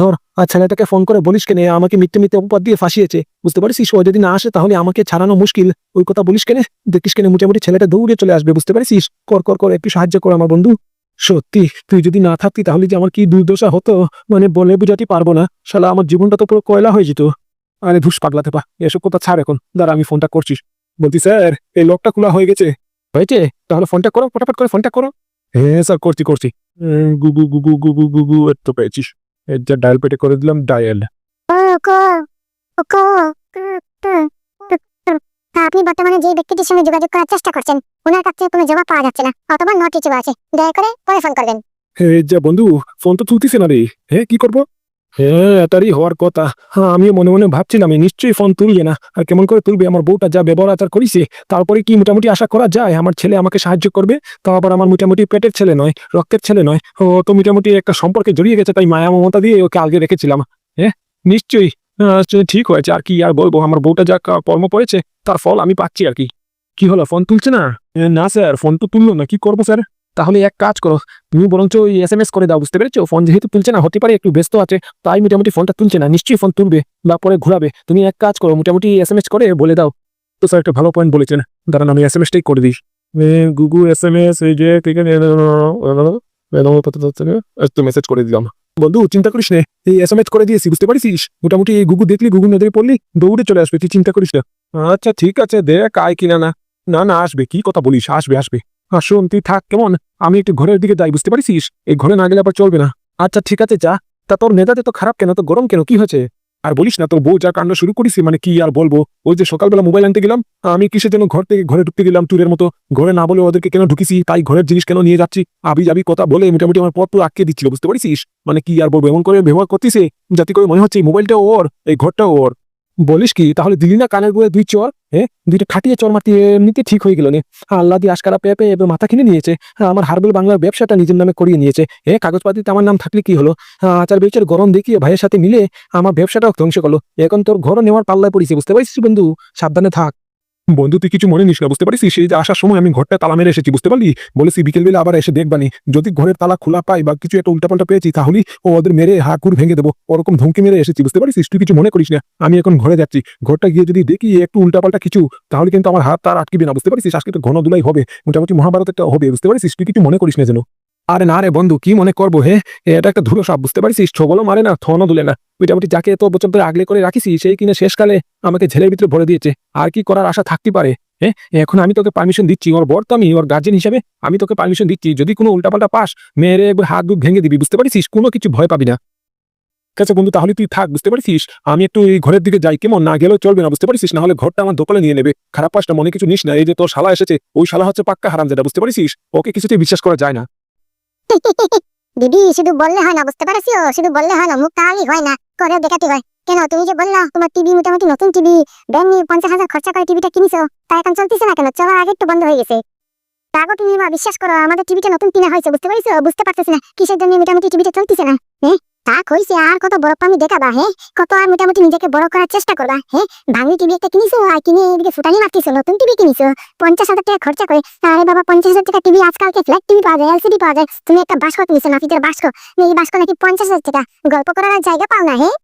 ধর, আর ছেলেটাকে ফোন করে বলিস কেনে, আমাকে মিথ্যে মিথ্যে অপবাদ দিয়ে ফাঁসিয়েছে। বুঝতে পারিস ও যদি না আসে তাহলে আমাকে ছাড়ানো মুশকিল। ওই কথা বলিস কেনে? দেখিস কেনে মোটামুটি ছেলেটা দৌড়ে চলে আসবে, বুঝতে পারিস কর কর কর, একটু সাহায্য কর আমার বন্ধু। সত্যি, তুই যদি না থাকতি তাহলে যে আমার কি দুর্দশা হতো? মানে বলে বুঝাতে পারব না। শালা, আমার জীবনটা তো পুরো কয়লা হয়ে যেত। আরে ধুস পাগলাতে পা এসব কথা ছাড় এখন। দাঁড়া, আমি ফোনটা করছিস বলছি, স্যার, এই লকটা খোলা হয়ে গেছে। হয়েছে? তাহলে ফোনটা করো, ফটাফট করে ফোনটা করো। হ্যাঁ স্যার, করছি করছি। গুগু গুগু গুগু গুগু এর তো পেয়েছিস। এর যা ডায়াল পেটে করে দিলাম, ডায়াল। আপনি বর্তমানে যে ব্যক্তিটির সঙ্গে যোগাযোগ করার চেষ্টা করছেন, ওনার কাছ থেকে কোনো জবাব পাওয়া যাচ্ছে না। অথবা নট রিচেবল আছে। দয়া করে পরে ফোন করবেন। যা বন্ধু ফোন তো তুলতিছে না রে। হ্যাঁ কি করব? হ্যাঁ হওয়ার কথা। হ্যাঁ মনে মনে ভাবছিলাম নিশ্চয়ই ফোন তুলবে না। আর কেমন করে তুলবে? আমার বউটা যা ব্যবহার আচার করিছে, তারপরে কি মোটামুটি আশা করা যায়? আমার ছেলে আমাকে সাহায্য করবে? তাও আবার আমার মোটামুটি পেটের ছেলে নয়, রক্তের ছেলে নয়। ও তো মোটামুটি একটা সম্পর্কে জড়িয়ে গেছে, তাই মায়া মমতা দিয়ে ওকে আগে রেখেছিলাম। হ্যাঁ নিশ্চয়ই। ঠিক হয়েছে আর কি আর বলব আমার বউটা যা কর্ম পড়েছে তার ফল আমি পাচ্ছি আর কি কি হলো ফোন তুলছে না না স্যার ফোন তো তুললো না কি করব স্যার তাহলে এক কাজ করো তুমি বরঞ্চ ওই এস এম এস করে দাও বুঝতে পেরেছ ফোন যেহেতু তুলছে না হতে পারে একটু ব্যস্ত আছে তাই মোটামুটি ফোনটা তুলছে না নিশ্চয়ই ফোন তুলবে বা পরে ঘুরাবে তুমি এক কাজ করো মোটামুটি এস এম এস করে বলে দাও তো স্যার একটা ভালো পয়েন্ট বলেছেন দাঁড়ান আমি এস এম এসটাই করে দিই গুগল এস এম এস এই যে দৌড়ে চলে আসবে, তুই চিন্তা করিস না। আচ্ছা ঠিক আছে, দেখ, আয় না। না না, আসবে, কি কথা বলিস? আসবে আসবে। আসুন তুই থাক, কেমন? আমি একটু ঘরের দিকে যাই, বুঝতে পারিস এই ঘরে না গেলে আবার চলবে না। আচ্ছা ঠিক আছে, যা। তা তোর নেতাতে তো খারাপ কেন? তো গরম কেন? কি হয়েছে? আর বলিস না, তোর বউ যা কাণ্ড শুরু করিস মানে কি আর বলব? ওই যে সকালবেলা মোবাইল আনতে গেলাম, আমি কিসের জন্য ঘর থেকে, ঘরে ঢুকতে গেলাম, টুরের মতো। ঘরে না বলে ওদেরকে কেন ঢুকিছি? তাই ঘরের জিনিস কেন নিয়ে যাচ্ছি? আবি যাবি কথা বলে মোটামুটি আমার পথ পুরো আটকে দিচ্ছিল, বুঝতে পারিস মানে কি আর বলব, এমন করে ব্যবহার করতেছে, যাতে করে মনে হচ্ছে এই মোবাইলটা ওর, এই ঘরটা ওর। বলিস কি তাহলে দিলি না কানের বয়ে দুই চর? হ্যাঁ? দুইটা খাটিয়ে চর মাটি এমনিতে ঠিক হয়ে গেল নি। আল্লাহ দিয়ে আশকারা পেয়ে পেয়ে মাথা কিনে নিয়েছে। হ্যাঁ, আমার হারবেল বাংলার ব্যবসাটা নিজের নামে করিয়ে নিয়েছে। এ কাগজপাতিতে আমার নাম থাকলে কি হলো? হ্যাঁ, আচার বেচার গরম দেখিয়ে ভাইয়ের সাথে মিলে আমার ব্যবসাটাও ধ্বংস করল। এখন তোর ঘর নেওয়ার পাল্লায় পড়েছে বুঝতে পারছিস বন্ধু? সাবধানে থাক। বন্ধু, তুই কিছু মনে নিস না, বুঝতে পারিস? সেই যে আসার সময় আমি ঘরটা তালা মেরে এসেছি, বুঝতে পারলি? বলেছি, বিকেলবেলা আবার এসে দেখবানি। যদি ঘরের তালা খোলা পাই বা কিছু একটা উল্টাপাল্টা পেয়েছি, তাহলে ও ওদের মেরে হা হাকুর ভেঙে দেবো। ওরকম ধমকি মেরে এসেছি, বুঝতে পারিস? তুই কিছু মনে করিস না। আমি এখন ঘরে যাচ্ছি। ঘরটা গিয়ে যদি দেখি একটু উল্টাপাল্টা কিছু, তাহলে কিন্তু আমার হাত তার আটকিবে না, বুঝতে পারিস? আজকে তো ঘন দুলাই হবে, মোটামুটি মহাভারত একটা হবে, বুঝতে পারিস? তুই কিছু মনে করিস না যেন। আরে না রে বন্ধু, কি মনে করব হে? এটা একটা ধুলো সব বুঝতে পারিস ছবলও মারে না, থনও দুলে না। মোটামুটি যাকে এত বছর ধরে আগলে করে রাখিস সেই কিনা শেষকালে আমাকে ঝেলের ভিতরে ভরে দিয়েছে। আর কি করার আশা থাকতে পারে হ্যাঁ এখন আমি তোকে পারমিশন দিচ্ছি, ওর বর তো আমি, ওর গার্জেন হিসেবে আমি তোকে পারমিশন দিচ্ছি। যদি কোনো উল্টাপাল্টা পাস, মেরে একবার হাত দুধ ভেঙে দিবি, বুঝতে পারিস কোনো কিছু ভয় পাবি না। ঠিক আছে বন্ধু, তাহলে তুই থাক, বুঝতে পারিস আমি একটু এই ঘরের দিকে যাই, কেমন? না গেলেও চলবে না, বুঝতে পারিস না হলে ঘরটা আমার দোকানে নিয়ে নেবে। খারাপ পাসটা মনে কিছু নিস না, এই যে তোর শালা এসেছে, ওই শালা হচ্ছে পাক্কা হারাম যেটা বুঝতে পারিস ওকে কিছুতেই বিশ্বাস করা যায় না। দিদি, শুধু বললে হয় না, বুঝতে পারছি শুধু বললে হয় না, মুখ তাহলেই হয় না করে দেখাতে হয়। কেন, তুমি যে বললা, তোমার টিভি মোটামুটি নতুন টিভি ব্যাংক নিয়ে পঞ্চাশ হাজার খরচা করে টিভিটা কিনিছো তা এখন চলতেছে না কেন? চলার আগে একটু বন্ধ হয়ে গেছে। তাগো তুমি মা, বিশ্বাস করো, আমাদের টিভিটা নতুন কিনা হয়েছে, বুঝতে পারছ? বুঝতে পারতেছি না, কিসের জন্য মোটামুটি টিভিটা চলতেছে না হ্যাঁ তাক হয়েছে আর কত বড় আমি দেখাবা হ্যাঁ কত আর মোটামুটি নিজেকে বড় করার চেষ্টা করবা হ্যাঁ ভাঙি টিভি একটা কিনিছো, আর কিনে এদিকে ফুটানি মারতেছো, নতুন টিভি কিনিছো, পঞ্চাশ হাজার টাকা খরচা করে, আরে বাবা, পঞ্চাশ হাজার টাকা টিভি আজকালকে ফ্ল্যাট টিভি পাওয়া যায় এলসিডি পাওয়া যায়, তুমি একটা বাস্ক কিনেছো নাফিতের বাস্ক, এই বাস্ক নাকি পঞ্চাশ হাজার টাকা, গল্প করার জায়গা পাও না হ্যাঁ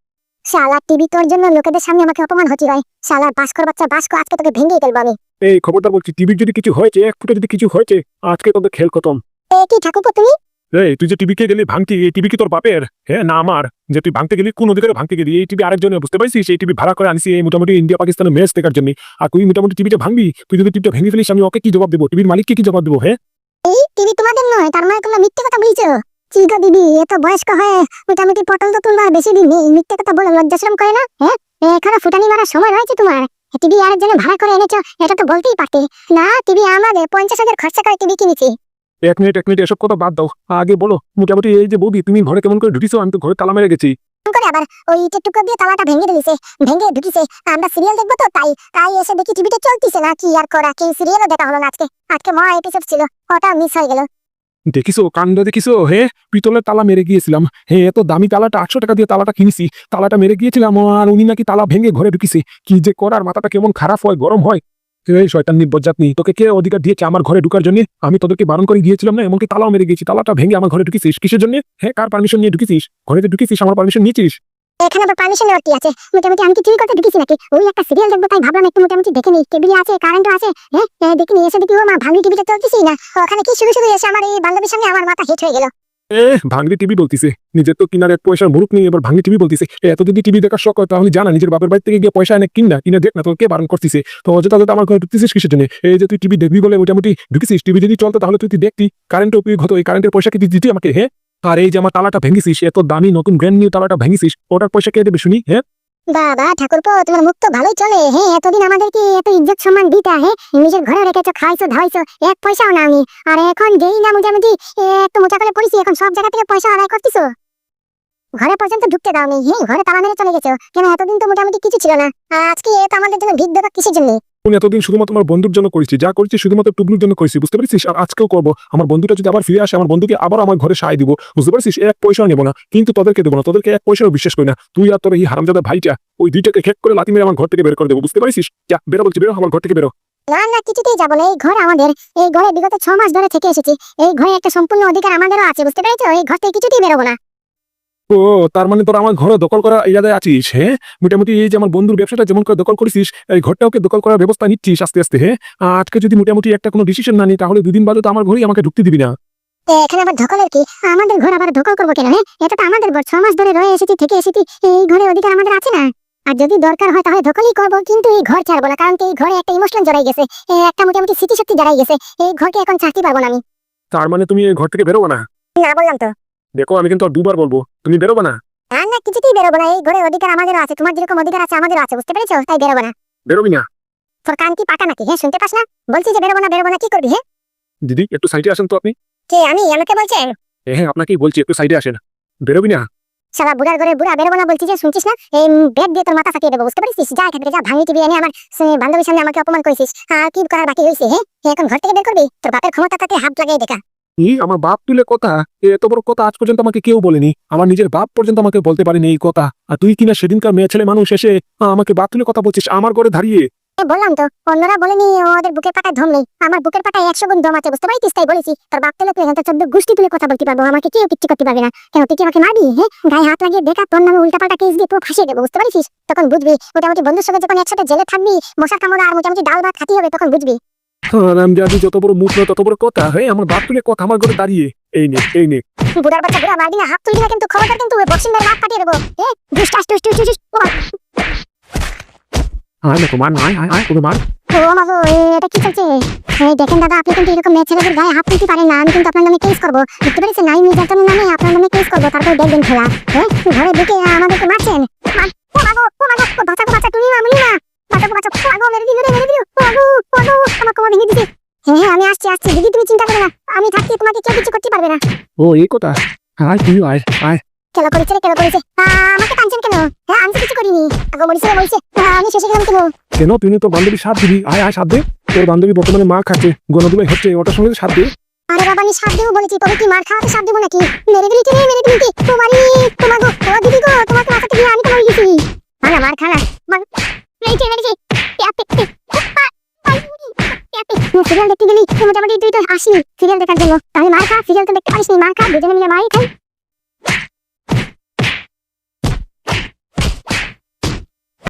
শালা টিভি তোর জন্য লোকেদের সামনে আমাকে অপমান হচ্ছে হয় শালা বাস্কর বাচ্চা বাস্ক আজকে তোকে ভেঙেই ফেলব আমি। এই খবরদার বলছি টিভির যদি কিছু হয়েছে এক ফুটে যদি কিছু হয়েছে আজকে তোদের খেল খতম। এ কি ঠাকুরপো তুমি? এই তুই যে টিভিকে গেলি ভাঙতি এই টিভি কি তোর বাপের? হ্যাঁ না আমার। যে তুই ভাঙতে গেলি কোন অধিকারে ভাঙতে গেলি? এই টিভি আরেকজনের বুঝতে পারছিস? এই টিভি ভাড়া করে আনছি এই মোটামুটি ইন্ডিয়া পাকিস্তানের ম্যাচ দেখার জন্য। আর তুই মোটামুটি টিভিটা ভাঙবি? তুই যদি টিভিটা ভেঙে ফেলিস আমি ওকে কি জবাব দেবো? টিভির মালিককে কি জবাব দেবো হ্যাঁ? এই টিভি তোমাদের নয় তার মানে তোমরা মিথ্যে কথা বলছো। কি গো দিদি এত বয়স্ক হয়ে মোটামুটি পটল তো তোমরা বেশি দিন নেই। মিথ্যে কথা বলে লজ্জাশ্রম করে না? হ্যাঁ? এখানে ফুটানি মারার সময় রয়েছে তোমার। টিভি আরেকজনে ভাড়া করে এনেছো এটা তো বলতেই পারতে। না টিভি আমাদের পঞ্চাশ হাজার খরচা করে টিভি কিনেছি। এক মিনিট এক মিনিট এসব কথা বাদ দাও। আগে বলো মোটামুটি এই যে বৌদি তুমি ঘরে কেমন করে ঢুকিছো? আমি তো ঘরে তালা মেরে গেছি। করে আবার ওই ইটের টুকরো দিয়ে তালাটা ভেঙে দিয়েছে ভেঙে ঢুকিছে। আমরা সিরিয়াল দেখব তো তাই তাই এসে দেখি টিভিতে চলতিছে। না কি আর করা কি সিরিয়ালও দেখা হলো না আজকে। আজকে মহা এপিসোড ছিল ওটা মিস হয়ে গেল। দেখিছো কাণ্ড দেখিস হে, পিতলের তালা মেরে গিয়েছিলাম। হে, এত দামি তালাটা, আটশো টাকা দিয়ে তালাটা কিনেছি। তালাটা মেরে গিয়েছিলাম আর উনি নাকি তালা ভেঙে ঘরে ঢুকিছে। কি যে করার, মাথাটা কেমন খারাপ হয়, গরম হয়। এই শয়তান নির্বজাত নেই, তোকে কে অধিকার দিয়েছে আমার ঘরে ঢুকার জন্য? আমি তোদেরকে বারণ করে গিয়েছিলাম না, এমনকি তালাও মেরে গিয়েছি। তালাটা ভেঙে আমার ঘরে ঢুকিছিস? কিসের জন্য? হ্যাঁ কার পারমিশন নিয়ে ঢুকিছিস? ঘরে যে ঢুকিছিস, আমার পারমিশন নিয়েছিস? এখানে আবার পারমিশন নেওয়ার কি আছে? মোটামুটি আমি করতে ঢুকিছি নাকি? ওই একটা সিরিয়াল দেখব, তাই ভাবলাম একটু মোটামুটি দেখে নিই। টেবিলে আছে কারেন্টও আছে। হ্যাঁ দেখিনি এসে দেখি, ও মা টিভিটা চলতেছি না। ওখানে কি এসে আমার এই বান্ধবীর সঙ্গে আমার মাথা হিট হয়ে গেল। এ টিভি বলতিছে। নিজের তো কিনার এক পয়সার নিয়ে এবার ভাঙলি টিভি বলতিছে। এত যদি টিভি দেখার শখ হয়, তাহলে জানা, নিজের বাপের বাড়ি থেকে গিয়ে পয়সা এনে কিন না। কিনে দেখ না তোকে বারণ করতিছে। তো অযথা অযথা আমার ঘরে কিসের জন্য? এই যে তুই টিভি দেখবি বলে মোটামুটি ঢুকেছিস। টিভি যদি চলতো, তাহলে তুই দেখতি? কারেন্টের উপয়োগ হতো এই কারেন্টের পয়সা কি দিতি আমাকে হ্যাঁ? আর এই যে আমার তালাটা ভেঙেছিস, এত দামি নতুন ব্র্যান্ড নিউ তালাটা ভেঙেছিস, ওটার পয়সা কে দেবে শুনি হ্যাঁ? বাবা, ঠাকুরপো, তোমার মুখ তো ভালোই চলে হ্যাঁ এতদিন আমাদেরকে এত ইজ্জত সম্মান দিতা হ্যাঁ? নিজের ঘরে রেখেছো, খাইছো ধাইছো এক পয়সাও নাওনি, আর এখন যেই না মোটামুটি একটু মোটা করে পড়েছি, এখন সব জায়গা থেকে পয়সা আদায় করতেছো? ঘরে পর্যন্ত ঢুকতে দাওনি হ্যাঁ ঘরে তালা মেরে চলে গেছো, কেন এতদিন তো মোটামুটি কিছু ছিল না, আর আজকে এ তো আমাদের জন্য ভিড় দেবা কিসের জন্য? উনি এতদিন শুধুমাত্র আমার বন্ধুর জন্য করেছি, যা করেছি শুধুমাত্র টুবলুর জন্য করেছি, বুঝতে পারছিস? আর আজকেও করব। আমার বন্ধুটা যদি আবার ফিরে আসে, আমার বন্ধুকে আবার আমার ঘরে সাহায্য দিব, বুঝতে পারছিস? এক পয়সাও নেব না, কিন্তু তোদেরকে দেবো না, তোদেরকে এক পয়সাও বিশ্বাস করি না। তুই আর তোর এই হারামজাদা ভাইটা, ওই দুইটাকে খেক করে লাথি মেরে আমার ঘর থেকে বের করে দেবো, বুঝতে পারছিস? যা, বেরো বলছি, বেরো, আমার ঘর থেকে বেরো। আমাদের, এই ঘরে বিগত ছ মাস ধরে থেকে এসেছি, এই ঘরে একটা সম্পূর্ণ অধিকার আমাদেরও আছে, বুঝতে পেরেছ? এই ঘর থেকে কিছুতেই বেরোবো না। ও তার মানে তোরা আমার ঘরে দখল করা ইরাদায় আছিস হ্যাঁ মোটামুটি এই যে আমার বন্ধুর ব্যবসাটা যেমন করে দখল করেছিস এই ঘরটাকে দখল করার ব্যবস্থা নিচ্ছিস আস্তে আস্তে হ্যাঁ আজকে যদি মোটামুটি একটা কোনো ডিসিশন না নিই তাহলে দুদিন বাদে তো আমার ঘরেই আমাকে ঢুকতে দিবি না। এখানে আবার ধকলের কি? আমাদের ঘর আবার ধকল করব কেন হ্যাঁ এটা তো আমাদের ঘর ছ মাস ধরে রয়ে এসেছি থেকে এসেছি এই ঘরে অধিকার আমাদের আছে না? আর যদি দরকার হয় তাহলে ধকলই করব কিন্তু এই ঘর ছাড়বো না কারণ এই ঘরে একটা ইমোশন জড়াই গেছে একটা মোটামুটি স্মৃতিশক্তি জড়াই গেছে এই ঘরকে এখন ছাড়তে পারব না আমি। তার মানে তুমি এই ঘর থেকে বেরোবো না? না বললাম তো। দেখো আমি কিন্তু দুবার বলব তুমি বেরোবো না। না না কিছুতেই বেরোবো না এই ঘরে অধিকার আমাদেরও আছে তোমার যেরকম অধিকার আছে আমাদেরও আছে বুঝতে পেরেছ? তাই বেরোবো না। বেরোবি না। তোর কি পাকা নাকি? হ্যাঁ শুনতে পাস না? বলছি যে বেরোবো না বেরোবো না কি করবি হ্যাঁ দিদি একটু সাইডে আসেন তো আপনি। কে আমি? আমাকে বলছেন হ্যাঁ আপনাকেই বলছি একটু সাইডে আসেন। বেরোবি না। শালা বুড়ার ঘরে বুড়া বেরোবো না বলছি যে শুনছিস না? এই বেড দিয়ে তোর মাথা ফাটিয়ে দেবো বুঝতে পারছিস? যা এখান থেকে যা ভাঙি টিভি এনে আমার বান্ধবীর সামনে আমাকে অপমান করেছিস। আর কি করার বাকি হয়েছে হ্যাঁ এখন ঘর থেকে বের করবি? তোর বাপের ক্ষমতা হাত লাগিয়ে দেখা। ই, আমার বাপ তুলে কথা এত বড় কথা আজ পর্যন্ত আমাকে কেউ বলেনি। আমার নিজের বাপ পর্যন্ত আমাকে বলতে পারেনি এই কথা। আর তুই কিনা সেদিনকার মেয়ে ছেলে মানুষ এসে আমাকে বাপ তুলে কথা বলছিস, আমার ঘরে দাঁড়িয়ে। বললাম তো, অন্যরা বলেনি ওদের বুকের পাটায় দম নেই। আমার বুকের পাটায় একশো গুণ বুঝতে পারিস তাই বলেছি। তোর বাপ তেলে তুই চোদ্দ গোষ্ঠী তুলে কথা বলতে পারব, আমাকে কেউ কিচ্ছু করতে পারবে না। কেন, তুই কি আমাকে মারবি হ্যাঁ গায়ে হাত লাগিয়ে দেখা তোর নামে উল্টা পাল্টা কেস দিয়ে ফাঁসিয়ে দেবো, বুঝতে পারিস তখন বুঝবি, মোটামুটি বন্ধুর সঙ্গে যখন একসাথে জেলে থাকবি মশা কামড়া আর মোটামুটি ডাল ভাত খাতি হবে, তখন বুঝবি। আমি জানি যত বড় মুখ না তত বড় কথা। হ্যাঁ আমার বাপ তুলে কথা আমার ঘরে দাঁড়িয়ে। এই নে এই নে। বুড়ার বাচ্চা বুড়া মারবি না হাত তুলবি না কিন্তু খবরদার কিন্তু বক্সিং মেরে হাত কাটিয়ে দেবো। হ্যাঁ দুষ্টাস টুস আয় না তোমার আয় আয় আয় তুমি মার। ও মাগো এ, এটা কি চলছে? এই দেখেন দাদা আপনি কিন্তু এরকম মেয়ে ছেলেদের গায়ে হাত তুলতে পারেন না। আমি কিন্তু আপনার নামে কেস করব। বুঝতে পেরেছেন? নাই নামে আপনার নামে কেস করব। তারপর দেখবেন খেলা। হ্যাঁ ঘরে ঢুকে আমাদেরকে মারছেন। হ্যাঁ হ্যাঁ আমি আসছি আসছি। দিদি তুমি চিন্তা করো না। আমি থাকতে তোমাকে কেউ কিছু করতে পারবে না। ও এই কথা। আয় তুই আয় আয়। কেন করেছে রে কেন করেছে। আমাকে টানছেন কেন? হ্যাঁ আমি কিছু করিনি। আগো মরিছে মরিছে। আমি শেষে গেলাম কেন? কেন? তুই তো বান্ধবী সাথ দিবি। আয় আয় সাথ দে। তোর বান্ধবী বর্তমানে মা খাচ্ছে। গণদুবাই হচ্ছে ওটার সঙ্গে সাথ দে। আরে বাবা আমি সাত দেবো বলেছি। তবে কি মার খাওয়াতে সাত দেবো নাকি? মেরে দিলি তুমি মেরে দিলি তোমারই তোমার গো ও দিদি গো তোমাকে বাঁচাতে গিয়ে আমি তো মরে গেছি। খানা মার খানা মার। মেরেছি মেরেছি। সিরিয়াল দেখতে গেলি মোটামুটি তুই তো আসি সিরিয়াল দেখার জন্য। তাহলে মার খা সিরিয়াল তো দেখতে পারিস মার খা, দুজনে মিলে মারি খাই।